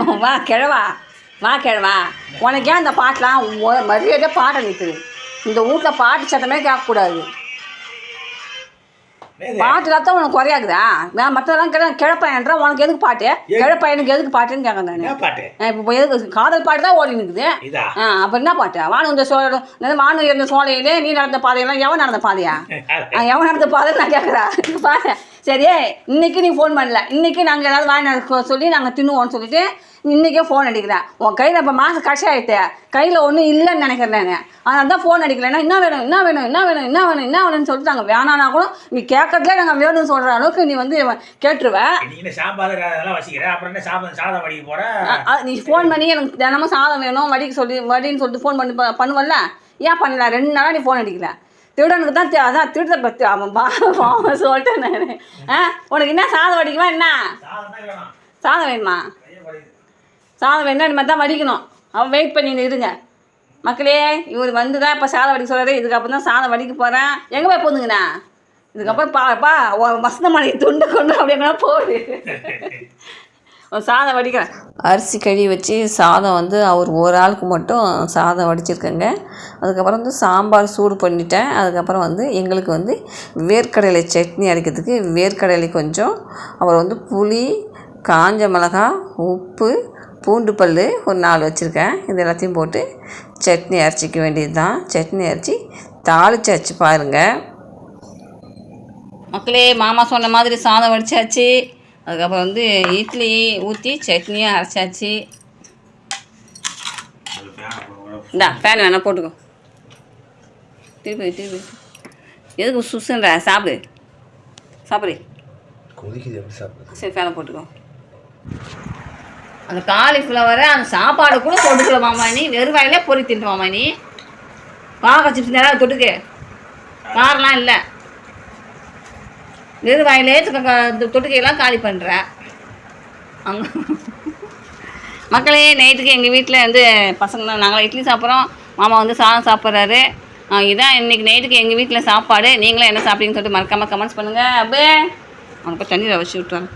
வா கிழவா. வா கிழவா. உனக்கு ஏன் இந்த பாட்டெலாம் மரியாதையாக பாட்டை நிற்குது இந்த வீட்டில் பாட்டு சத்தமே கேட்கக்கூடாது? பாட்டுலாம் தான் உனக்கு குறையாக்குதா நான் மற்றதெல்லாம் கிழ கிழப்பையன்றா உனக்கு எதுக்கு பாட்டு? கிழப்பையனுக்கு எதுக்கு பாட்டுன்னு கேட்க நான் இப்போ எதுக்கு காதல் பாட்டு தான் ஓடி நிற்குது ஆ அப்போ என்ன பாட்டு? வானு இந்த சோழ வானு இருந்த சோழையிலே நீ நடந்த பாதையெல்லாம் எவன் நடந்த பாதையா? எவன் நடந்த பாதை நான் கேட்குறேன் பாரு. சரி இன்னைக்கு நீ ஃபோன் பண்ணல. இன்னைக்கு நாங்கள் ஏதாவது வாங்கி சொல்லி நாங்கள் தின்னுவோம்னு சொல்லிட்டு இன்றைக்கே ஃபோன் அடிக்கிறேன் உன் கையில் இப்போ மாதம் கடைசி ஆகிட்டு கையில் ஒன்றும் இல்லைன்னு நினைக்கிறேன் நான். அதனால தான் ஃபோன் அடிக்கலைன்னா என்ன வேணும் என்ன வேணும் என்ன வேணும் என்ன வேணும் என்ன வேணும்னு சொல்லிட்டு நாங்கள் வேணான்னா கூட நீ கேட்கறதுலே நாங்கள் வேணும்னு சொல்கிற அளவுக்கு நீ வந்து கேட்டுருவ. நீ ஃபோன் பண்ணி எனக்கு தினமும் சாதம் வேணும் வடிக்க சொல்லி வடின்னு சொல்லிட்டு ஃபோன் பண்ணி பண்ணுவல்ல? ஏன் பண்ணல? ரெண்டு நாளாக நீ ஃபோன் அடிக்கல. திருடனுக்கு தான் அதான் திருட பத்து அவன் பா அவன் சொல்லிட்டேன் நான். ஆ உனக்கு என்ன சாதம் வடிக்குமா என்ன? சாதம் வேணும்? சாதம் வேணுமா இந்த மாதிரி தான் வடிக்கணும். அவன் வெயிட் பண்ணி இருங்க. மக்களே இவர் வந்து தான் இப்போ சாதம் வடிக்க சொல்கிறாரு இதுக்கப்புறம் தான் சாதம் வடிக்க போகிறேன் எங்கே போய் போதுங்கண்ணா இதுக்கப்புறம் பாப்பா வசந்தமணி துண்டு கொண்டு அப்படின்னா போடு. சாதம் வடிக்கிறேன். அரிசி கழுவி வச்சு சாதம் வந்து அவர் ஒரு ஆளுக்கு மட்டும் சாதம் வடிச்சிருக்கேங்க. அதுக்கப்புறம் வந்து சாம்பார் சூடு பண்ணிட்டேன். அதுக்கப்புறம் வந்து எங்களுக்கு வந்து வேர்க்கடலை சட்னி அரைக்கிறதுக்கு வேர்க்கடலை கொஞ்சம். அப்புறம் வந்து புளி காஞ்ச மிளகா உப்பு பூண்டு பல் ஒரு நாலு வச்சுருக்கேன். இது எல்லாத்தையும் போட்டு சட்னி அரைச்சிக்க வேண்டியது தான் சட்னி அரைச்சி தாளிச்சு வச்சு பாருங்கள் மக்களே மாமா சொன்ன மாதிரி சாதம் வடிச்சாச்சு. அதுக்கப்புறம் வந்து இட்லி ஊற்றி சட்னியும் அரைச்சாச்சு. இந்தா ஃபேன் வேணா போட்டுக்கோ. திருப்பி திருப்பி. எதுக்கு சுசுன்ற? சாப்பிடு. சாப்பிடு. சரி ஃபேனை போட்டுக்கோ. அந்த காலிஃப்ளவரை அந்த சாப்பாடு கூட தொட்டுக்கல மாமா நீ வெறும் வாயிலே பொறி தின்னு மாமா நீ பாக்க சிப்ஸ் நேரம் தொட்டுக்கு. காரெலாம் இல்லை. வெறும் வாயிலே தொட்டுக்கையெல்லாம் காலி பண்ணுற அங்கே மக்களே நைட்டுக்கு எங்கள் வீட்டில் வந்து பசங்க நாங்கள் இட்லி சாப்பிட்றோம். மாமா வந்து சாதம் சாப்பிட்றாரு. இதான் இன்றைக்கி நைட்டுக்கு எங்கள் வீட்டில் சாப்பாடு. நீங்களும் என்ன சாப்பிட்டீங்கன்னு சொல்லிட்டு மறக்காமல் கமெண்ட்ஸ் பண்ணுங்கள் அப்படியே அவனுக்கு தண்ணியில் வச்சு விட்டுறாங்க